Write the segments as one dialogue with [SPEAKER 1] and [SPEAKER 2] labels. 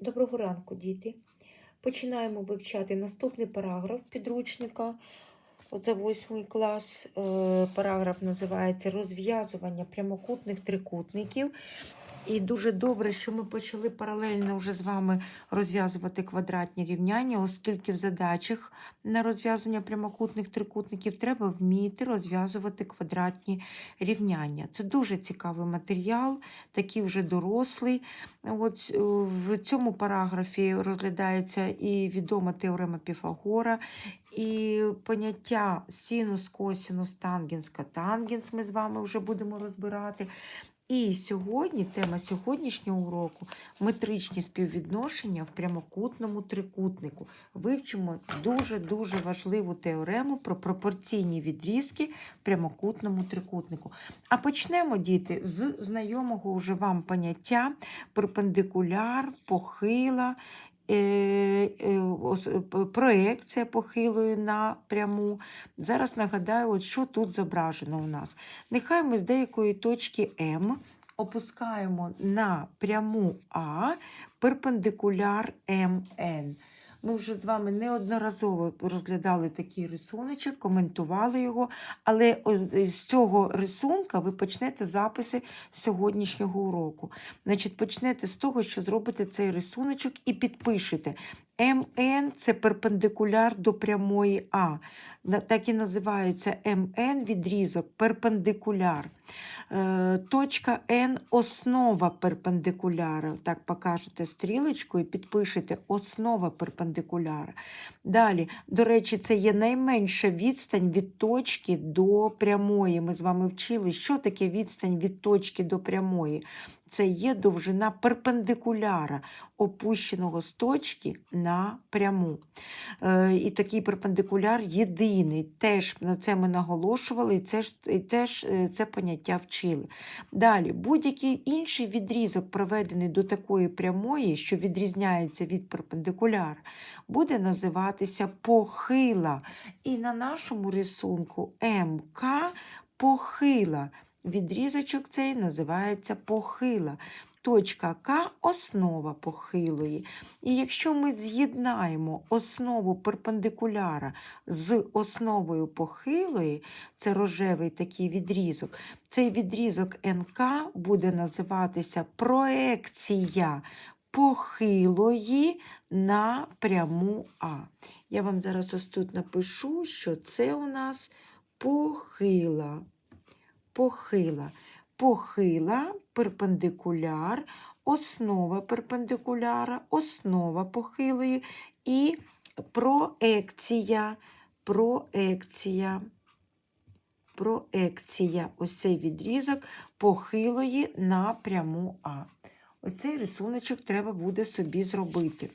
[SPEAKER 1] Доброго ранку, діти. Починаємо вивчати наступний параграф підручника. Оце восьмий клас. Е, Параграф називається Розв'язування прямокутних трикутників. І дуже добре, що ми почали паралельно вже з вами розв'язувати квадратні рівняння, оскільки в задачах на розв'язання прямокутних трикутників треба вміти розв'язувати квадратні рівняння. Це дуже цікавий матеріал, такий вже дорослий. От е, в цьому параграфі розглядається і відома теорема Піфагора, і поняття синус, косинус, тангенс, котангенс ми з вами вже будемо розбирати. І сьогодні тема сьогоднішнього уроку метричні співвідношення в прямокутному трикутнику. Вивчимо дуже-дуже важливу теорему про пропорційні відрізки в прямокутному трикутнику. А почнемо, діти, з знайомого уже вам поняття перпендикуляр, похила. Е, е, Проекція похилою на пряму. Зараз нагадаю, от що тут зображено у нас. Нехай ми з деякої точки М опускаємо на пряму А перпендикуляр МН. Ми вже з вами неодноразово розглядали такий рисуночок, коментували його, але з цього рисунка ви почнете записи сьогоднішнього уроку. Значить, почнете з того, що зробите цей рисуночок і підпишете. МН це перпендикуляр до прямої А. Так і називається МН відрізок перпендикуляр. Е, Точка N основа перпендикуляра. Так покажете стрілочкою, підпишете основа перпендикуляра. Далі, до речі, це є найменша відстань від точки до прямої. Ми з вами вчили, що таке відстань від точки до прямої. Це є довжина перпендикуляра, опущеного з точки на пряму. Е, і такий перпендикуляр єдиний. Теж на це ми наголошували, і це і теж е, це поняття вчили. Далі, будь-який інший відрізок, проведений до такої прямої, що відрізняється від перпендикуляра, буде називатися похила. І на нашому рисунку МК похила. Відрізочок цей називається похила. Точка К основа похилої. І якщо ми з'єднаємо основу перпендикуляра з основою похилої, це рожевий такий відрізок, цей відрізок НК буде називатися проекція похилої на пряму А. Я вам зараз ось тут напишу, що це у нас похила. Похила. Похила, перпендикуляр, основа перпендикуляра, основа похилої і проекція. Проекція. Проекція. Ось цей відрізок похилої на пряму А. Ось цей рисуночок треба буде собі зробити.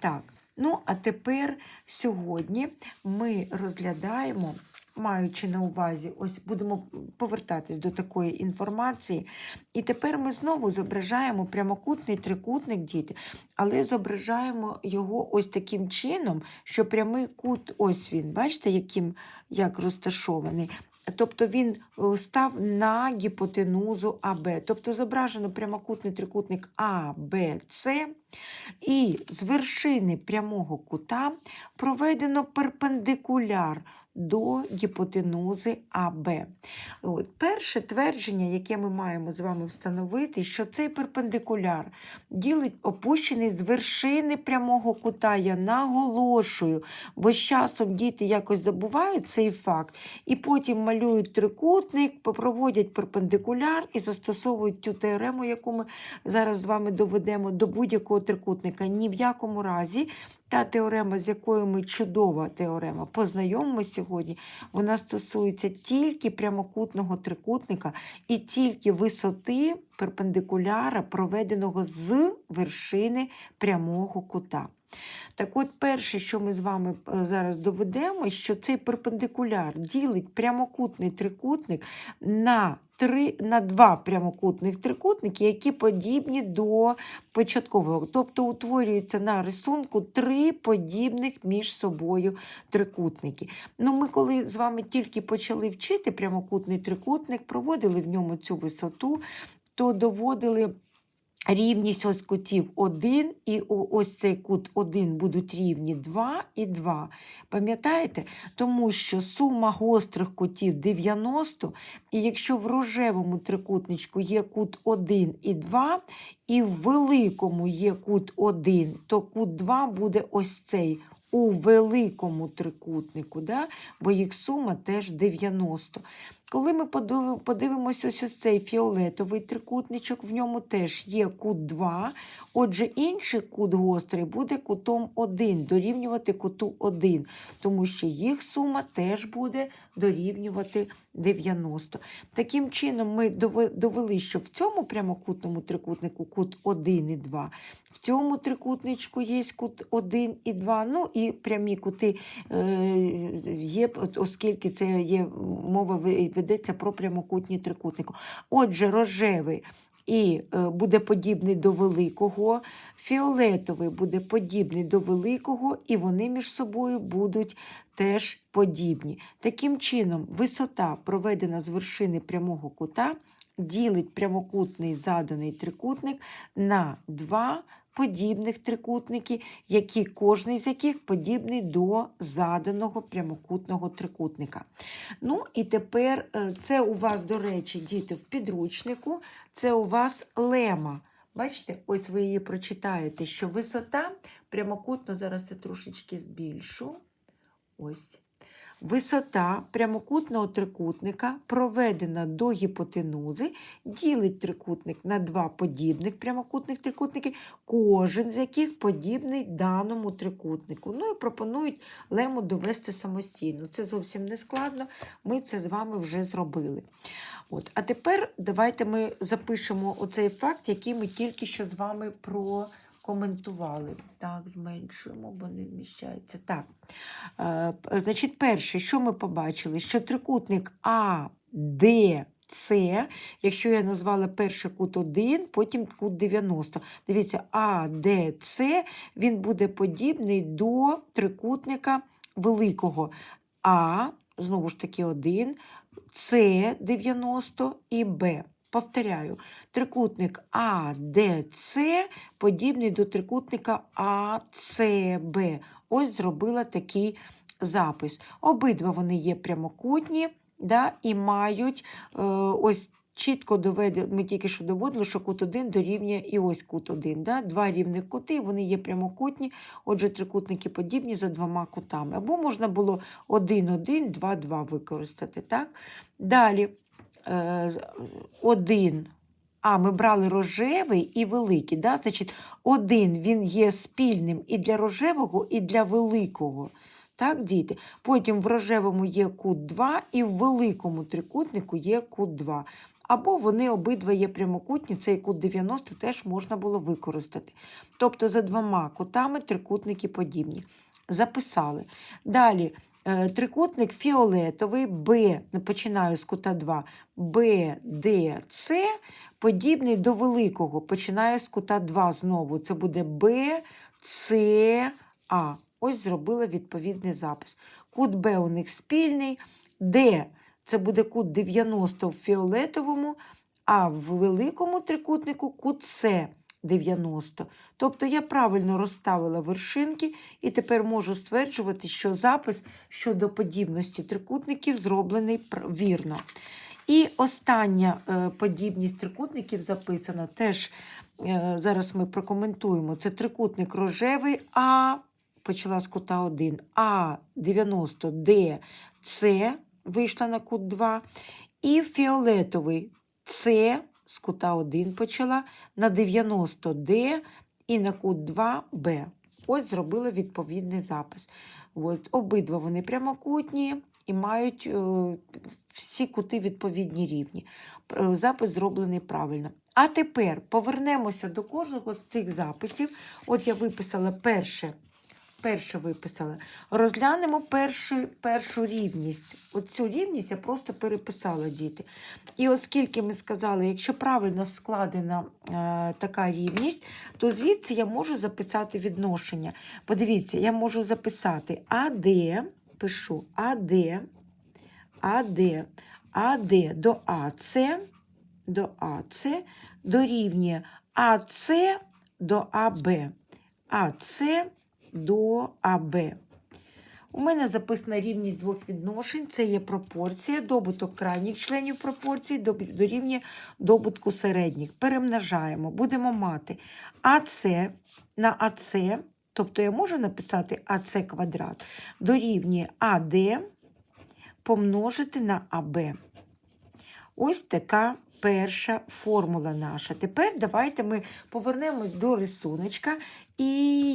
[SPEAKER 1] Так, ну а тепер сьогодні ми розглядаємо, маючи на увазі, ось будемо повертатись до такої інформації. І тепер ми знову зображаємо прямокутний трикутник діти, але зображаємо його ось таким чином, що прямий кут, ось він, бачите, яким як розташований. Тобто він е, став на гіпотенузу АБ. Тобто зображено прямокутний трикутник АБЦ, і з вершини прямого кута проведено перпендикуляр до гіпотенузи АБ. От, перше твердження, яке ми маємо з вами встановити, що цей перпендикуляр ділить опущений з вершини прямого кута. Я наголошую, бо з часом діти якось забувають цей факт, і потім малюють трикутник, проводять перпендикуляр і застосовують цю теорему, яку ми зараз з вами доведемо до будь-якого трикутника. Ні в якому разі та теорема, з якою ми чудова теорема, познайомимося сьогодні, вона стосується тільки прямокутного трикутника і тільки висоти перпендикуляра, проведеного з вершини прямого кута. Так от, перше, що ми з вами е, зараз доведемо, що цей перпендикуляр ділить прямокутний трикутник на, три, на два прямокутних трикутники, які подібні до початкового. Тобто утворюється на рисунку три подібних між собою трикутники. Ну, Ми, коли з вами тільки почали вчити прямокутний трикутник, проводили в ньому цю висоту, то доводили рівність ось кутів 1 і ось цей кут 1 будуть рівні 2 і 2. Пам'ятаєте? Тому що сума гострих кутів 90, і якщо в рожевому трикутничку є кут 1 і 2, і в великому є кут 1, то кут 2 буде ось цей у великому трикутнику, да? бо їх сума теж 90. Коли ми подивимося ось ось цей фіолетовий трикутничок, в ньому теж є кут 2, отже, інший кут гострий буде кутом 1, дорівнювати куту 1, тому що їх сума теж буде дорівнювати 90. Таким чином, ми довели, що в цьому прямокутному трикутнику кут 1 і 2, в цьому трикутничку є кут 1 і 2, ну і прямі кути е, є, оскільки це є мова ведеться про прямокутні трикутники. Отже, рожевий і е, буде подібний до великого, фіолетовий буде подібний до великого, і вони між собою будуть теж подібні. Таким чином, висота, проведена з вершини прямого кута, ділить прямокутний заданий трикутник на два подібних трикутники, які кожний з яких подібний до заданого прямокутного трикутника. Ну і тепер е, це у вас, до речі, діти в підручнику, це у вас лема. Бачите, ось ви її прочитаєте, що висота прямокутно, зараз це трошечки збільшу. Ось. Висота прямокутного трикутника проведена до гіпотенузи, ділить трикутник на два подібних прямокутних трикутники, кожен з яких подібний даному трикутнику. Ну і пропонують лему довести самостійно. Це зовсім не складно, ми це з вами вже зробили. От. А тепер давайте ми запишемо оцей факт, який ми тільки що з вами прокоментували. Так, зменшуємо, бо не вміщається. Так. Е, значить, перше, що ми побачили? Що трикутник А, Д, С, якщо я назвала перший кут 1, потім кут 90. Дивіться, А, Д, С, він буде подібний до трикутника великого А, знову ж таки 1, С 90 і Б. Повторяю, трикутник АДЦ подібний до трикутника АЦБ. Ось зробила такий запис. Обидва вони є прямокутні да, і мають е, ось чітко доведено, ми тільки що доводили, що кут 1 дорівнює і ось кут 1. Да? Два рівних кути, вони є прямокутні, отже, трикутники подібні за двома кутами. Або можна було 1, 1, 2, 2 використати. Так? Далі один. А, ми брали рожевий і великий. Да? Значить, один він є спільним і для рожевого, і для великого. Так, діти? Потім в рожевому є кут 2, і в великому трикутнику є кут 2. Або вони обидва є прямокутні, цей кут 90 теж можна було використати. Тобто за двома кутами трикутники подібні. Записали. Далі е, трикутник фіолетовий Б, починаю з кута 2, Б, Д, С, подібний до великого, починаю з кута 2 знову. Це буде Б, С, А. Ось зробила відповідний запис. Кут Б у них спільний, Д це буде кут 90 в фіолетовому, а в великому трикутнику кут С 90. Тобто я правильно розставила вершинки і тепер можу стверджувати, що запис щодо подібності трикутників зроблений вірно. І остання е, подібність трикутників записана теж е, зараз ми прокоментуємо. Це трикутник рожевий А, почала з кута 1, А 90 Д, С вийшла на кут 2, і фіолетовий С з кута 1 почала на 90 Д і на кут 2 Б. Ось зробила відповідний запис. От, обидва вони прямокутні і мають е, всі кути відповідні рівні. Запис зроблений правильно. А тепер повернемося до кожного з цих записів. От я виписала перше. Перше виписала. Розглянемо першу, першу рівність. От цю рівність я просто переписала діти. І оскільки ми сказали, якщо правильно складена е, така рівність, то звідси я можу записати відношення. Подивіться, я можу записати АД, пишу АД, АД, АД до АЦ, до АЦ дорівнює АС до АБ. АС до АБ. У мене записана рівність двох відношень. Це є пропорція, добуток крайніх членів пропорції дорівнює добутку середніх. Перемножаємо. Будемо мати АС на АС, тобто я можу написати АС квадрат, дорівнює АД помножити на АБ. Ось така перша формула наша. Тепер давайте ми повернемось до рисуночка, і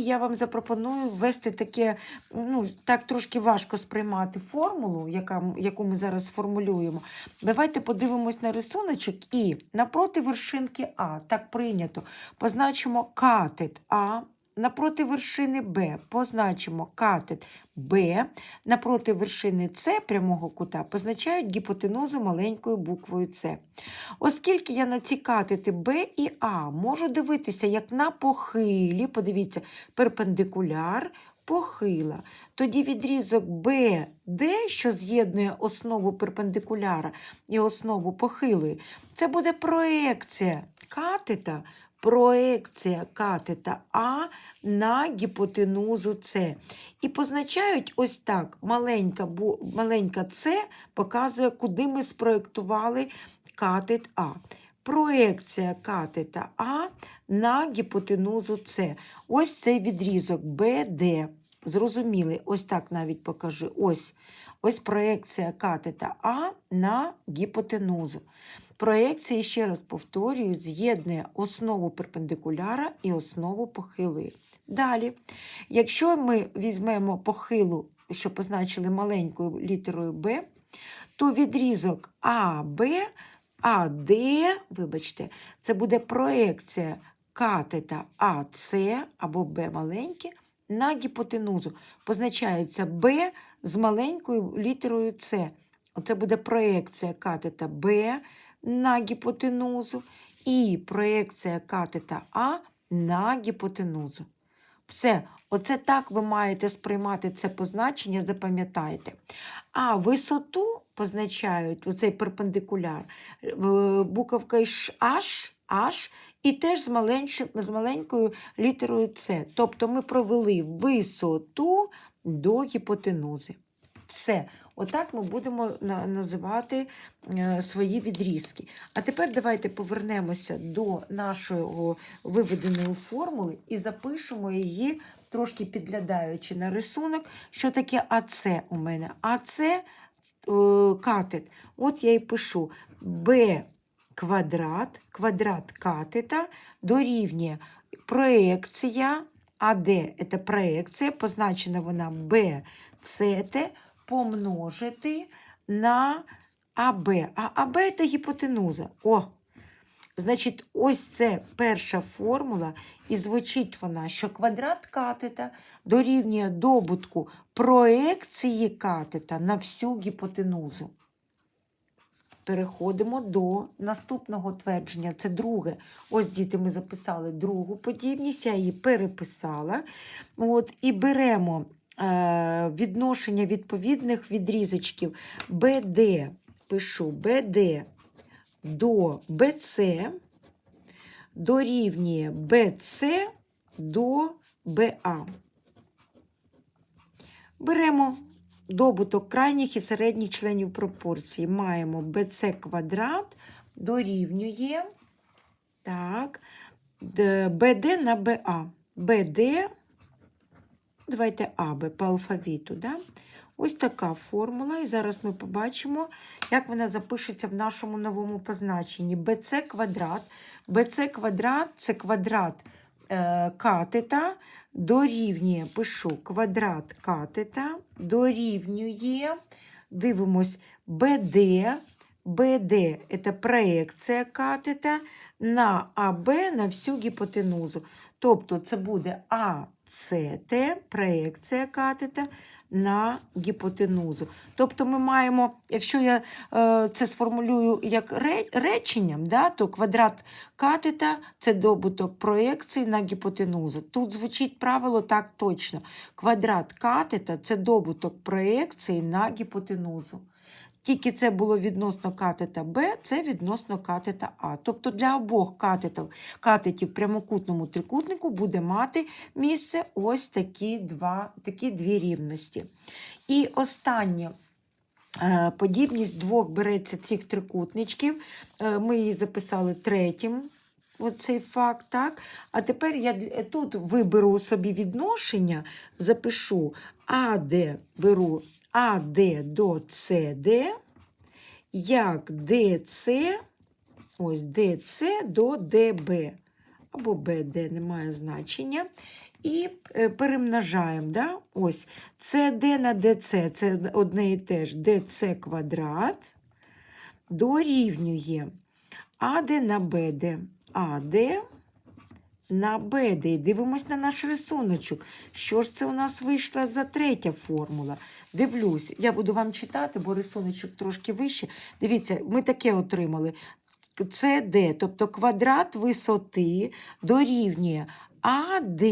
[SPEAKER 1] я вам запропоную ввести таке, ну, так трошки важко сприймати формулу, яка, яку ми зараз сформулюємо. Давайте подивимось на рисуночок і напроти вершинки А, так прийнято, позначимо катет А. Напроти вершини Б позначимо катет Б, напроти вершини С прямого кута позначають гіпотенузу маленькою буквою С. Оскільки я на ці катети Б і А можу дивитися як на похилі, подивіться, перпендикуляр, похила. Тоді відрізок BD, що з'єднує основу перпендикуляра і основу похилої, це буде проекція катета, проекція катета А на гіпотенузу С. І позначають ось так: маленька, маленька С показує, куди ми спроєктували катет А. Проекція катета А на гіпотенузу С. Ось цей відрізок BD. Зрозуміли, ось так навіть покажу. Ось, ось проекція катета А на гіпотенузу. Проекція, ще раз повторюю, з'єднує основу перпендикуляра і основу похилої. Далі, якщо ми візьмемо похилу, що позначили маленькою літерою Б, то відрізок АБ, АД, вибачте, це буде проекція катета АС або Б маленьке на гіпотенузу. Позначається Б з маленькою літерою С. Оце буде проекція катета Б на гіпотенузу і проекція катета А на гіпотенузу. Все, оце так ви маєте сприймати це позначення, запам'ятайте. А висоту позначають оцей перпендикуляр буковкою Ш, H, H і теж з, маленьш- з маленькою літерою С. Тобто ми провели висоту до гіпотенузи. Все, отак ми будемо називати е, свої відрізки. А тепер давайте повернемося до нашої виведеної формули і запишемо її, трошки підглядаючи на рисунок, що таке АЦ у мене. АЦ е, катет. От я і пишу Б квадрат, квадрат катета дорівнює проекція, АД – це проекція, позначена вона BCT, помножити на АБ. А АБ – це гіпотенуза. О, Значить, ось це перша формула, і звучить вона, що квадрат катета дорівнює добутку проекції катета на всю гіпотенузу. Переходимо до наступного твердження. Це друге. Ось, діти, ми записали другу подібність, я її переписала. От, і беремо відношення відповідних відрізочків BD, пишу BD до BC дорівнює BC до BA. Беремо добуток крайніх і середніх членів пропорції. Маємо BC квадрат дорівнює так, BD на BA. BD, давайте АБ по алфавіту. Да? Ось така формула. І зараз ми побачимо, як вона запишеться в нашому новому позначенні. BC квадрат. BC квадрат це квадрат е, катета дорівнює, пишу квадрат катета, дорівнює, дивимось, BD. BD – це проекція катета на АБ на всю гіпотенузу. Тобто це буде АЦТ, проекція катета на гіпотенузу. Тобто ми маємо, якщо я е, це сформулюю як ре, реченням, да, то квадрат катета це добуток проекції на гіпотенузу. Тут звучить правило так точно. Квадрат катета це добуток проекції на гіпотенузу. Тільки це було відносно катета Б, це відносно катета А. Тобто для обох катетів, катетів в прямокутному трикутнику буде мати місце ось такі, два, такі дві рівності. І останнє. е, Подібність двох береться цих трикутничків. Е, Ми її записали третім, оцей факт. так? А тепер я тут виберу собі відношення, запишу АД, беру АД до СД, як ДЦ, ось ДЦ до ДБ, або БД, немає значення. І е, перемножаємо. Да? Ось СД на ДЦ, це одне і те ж ДЦ квадрат дорівнює АД на БД. АД на БД. І дивимось на наш рисуночок. Що ж це у нас вийшла за третя формула? Дивлюсь, я буду вам читати, бо рисуночок трошки вище. Дивіться, ми таке отримали. СД, тобто квадрат висоти дорівнює АД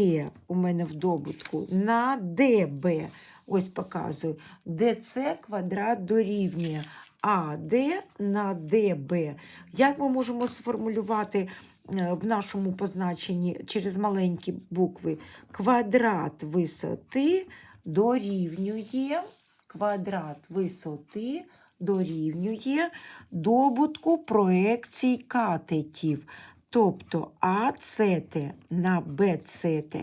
[SPEAKER 1] у мене в добутку на ДБ. Ось показую. ДЦ квадрат дорівнює АД на ДБ. Як ми можемо сформулювати в нашому позначенні через маленькі букви квадрат висоти дорівнює квадрат висоти дорівнює добутку проекцій катетів. Тобто АЦТ на БЦТ.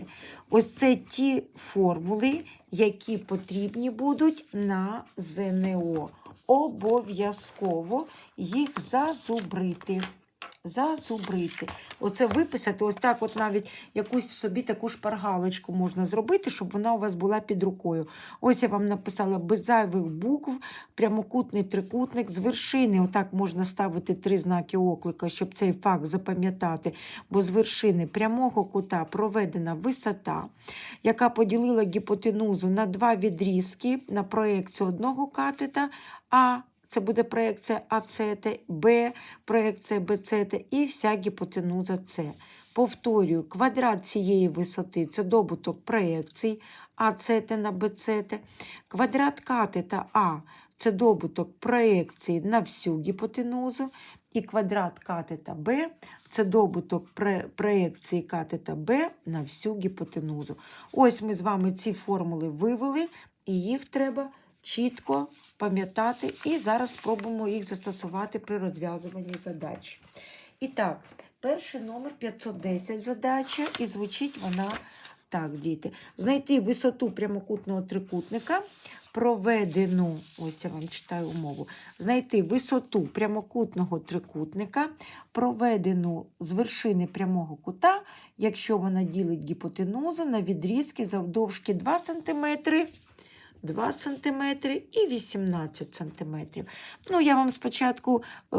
[SPEAKER 1] Ось це ті формули, які потрібні будуть на ЗНО. Обов'язково їх зазубрити. Зазубрити. Оце виписати, ось так, от навіть якусь собі таку шпаргалочку можна зробити, щоб вона у вас була під рукою. Ось я вам написала без зайвих букв, прямокутний трикутник з вершини. Отак можна ставити три знаки оклика, щоб цей факт запам'ятати. Бо з вершини прямого кута проведена висота, яка поділила гіпотенузу на два відрізки на проекцію одного катета, А. Це буде проекція АЦТ, Б, проекція БЦТ і вся гіпотенуза С. Повторюю, квадрат цієї висоти це добуток проекцій АЦТ на БЦТ. Квадрат катета А це добуток проекцій на всю гіпотенузу. І квадрат катета Б це добуток проекції катета Б на всю гіпотенузу. Ось ми з вами ці формули вивели, і їх треба чітко пам'ятати. І зараз спробуємо їх застосувати при розв'язуванні задач. І так, перший номер 510 задача, і звучить вона так, діти. Знайти висоту прямокутного трикутника, проведену, ось я вам читаю умову, знайти висоту прямокутного трикутника, проведену з вершини прямого кута, якщо вона ділить гіпотенузу на відрізки завдовжки 2 см, 2 см і 18 см. Ну, я вам спочатку е,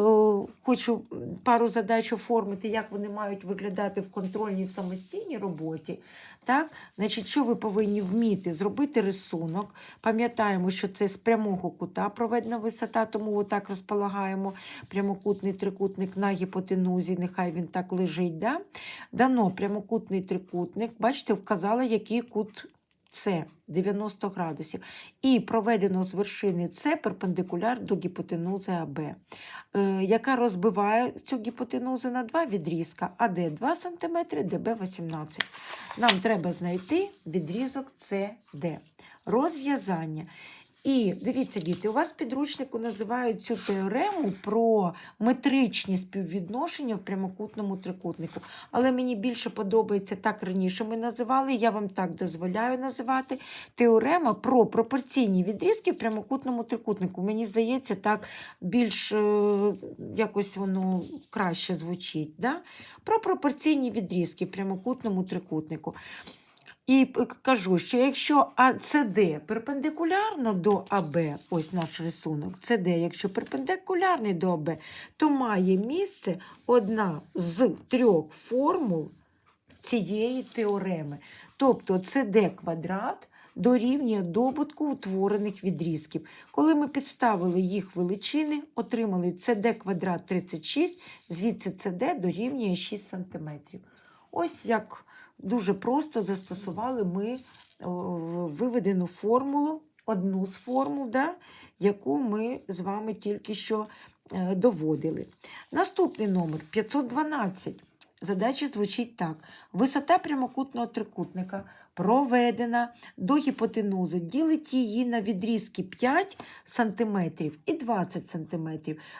[SPEAKER 1] хочу пару задач оформити, як вони мають виглядати в контрольній в самостійній роботі. Так? Значить, що ви повинні вміти? Зробити рисунок. Пам'ятаємо, що це з прямого кута проведена висота, тому отак розполагаємо прямокутний трикутник на гіпотенузі, нехай він так лежить. Да? Дано прямокутний трикутник. Бачите, вказала, який кут С 90 градусів. І проведено з вершини С перпендикуляр до гіпотенузи АБ, е, яка розбиває цю гіпотенузу на два відрізка АД 2 см, ДБ 18 Нам треба знайти відрізок СД. Розв'язання. І дивіться, діти, у вас в підручнику називають цю теорему про метричні співвідношення в прямокутному трикутнику. Але мені більше подобається так раніше ми називали, я вам так дозволяю називати теорема про пропорційні відрізки в прямокутному трикутнику. Мені здається, так більш е, якось воно краще звучить. Да? Про пропорційні відрізки в прямокутному трикутнику. І кажу, що якщо АЦД перпендикулярно до АБ, ось наш рисунок, СД, якщо перпендикулярний до АБ, то має місце одна з трьох формул цієї теореми. Тобто СД квадрат дорівнює добутку утворених відрізків. Коли ми підставили їх величини, отримали СД квадрат 36, звідси СД дорівнює 6 см. Ось як дуже просто застосували ми виведену формулу, одну з формул, да, яку ми з вами тільки що е, доводили. Наступний номер 512. Задача звучить так: висота прямокутного трикутника проведена до гіпотенузи, ділить її на відрізки 5 см і 20 см.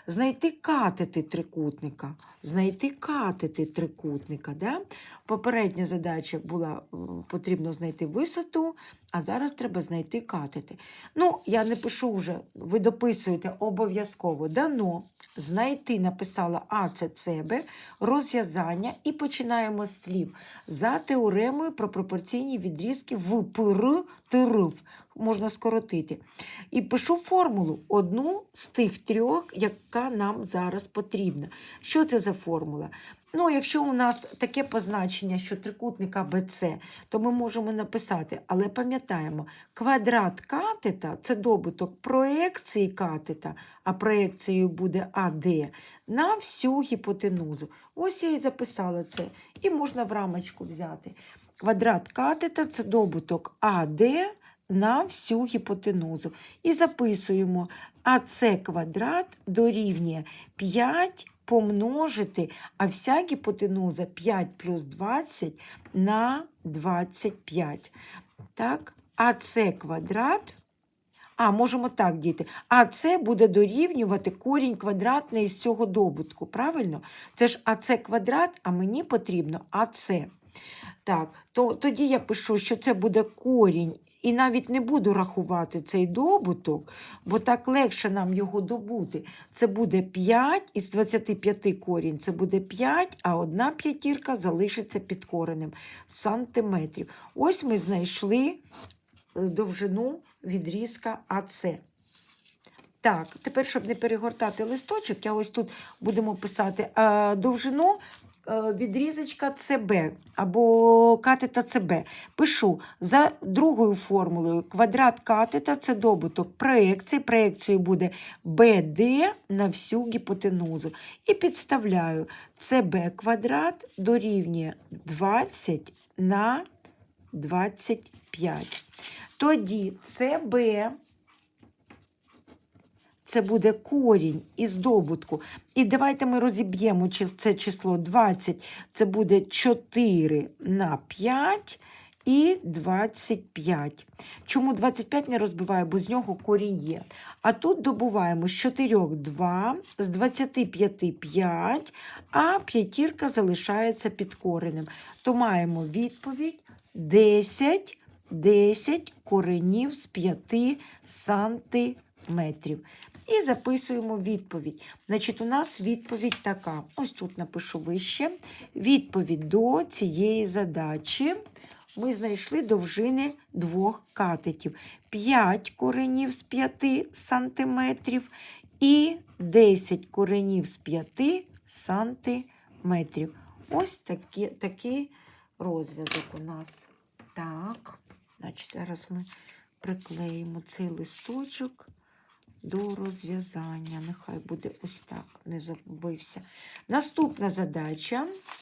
[SPEAKER 1] Знайти катети трикутника. Знайти катети трикутника. Да? Попередня задача була потрібно знайти висоту, а зараз треба знайти катети. Ну, я не пишу вже, ви дописуєте обов'язково дано. Знайти написала А це ЦБ, розв'язання і починаємо з слів за теоремою про пропорційні відрізки в ПР ТРФ. Можна скоротити. І пишу формулу одну з тих трьох, яка нам зараз потрібна. Що це за формула? Ну, якщо у нас таке позначення, що трикутник АБЦ, то ми можемо написати, але пам'ятаємо, квадрат катета це добуток проекції катета, а проекцією буде АД на всю гіпотенузу. Ось я і записала це. І можна в рамочку взяти. Квадрат катета це добуток АД на всю гіпотенузу. І записуємо АЦ квадрат дорівнює 5 помножити, а вся гіпотенуза 5 плюс 20 на 25. Так, АЦ квадрат. А, можемо так, діти. А це буде дорівнювати корінь квадратний із цього добутку. Правильно? Це ж АЦ квадрат, а мені потрібно АЦ. Так, то тоді я пишу, що це буде корінь, і навіть не буду рахувати цей добуток, бо так легше нам його добути. Це буде 5 із 25 корінь, це буде 5, а одна п'ятірка залишиться під коренем сантиметрів. Ось ми знайшли е, довжину відрізка АЦ. Так, тепер, щоб не перегортати листочок, я ось тут будемо писати е, довжину відрізочка ЦБ або катета ЦБ. Пишу за другою формулою квадрат катета це добуток проекції. Проекцією буде БД на всю гіпотенузу. І підставляю ЦБ квадрат дорівнює 20 на 25. Тоді ЦБ це буде корінь із добутку. І давайте ми розіб'ємо це число 20. Це буде 4 на 5 і 25. Чому 25 не розбиваю, бо з нього корінь є. А тут добуваємо з 4 2, з 25 5, а п'ятірка залишається під коренем. То маємо відповідь 10, 10 коренів з 5 сантиметрів. І записуємо відповідь. Значить, у нас відповідь така. Ось тут напишу вище. Відповідь до цієї задачі. Ми знайшли довжини двох катетів. 5 коренів з 5 сантиметрів і 10 коренів з 5 сантиметрів. Ось такі, такий розв'язок у нас. Так, значить, зараз ми приклеїмо цей листочок до розв'язання. Нехай буде ось так, не забився. Наступна задача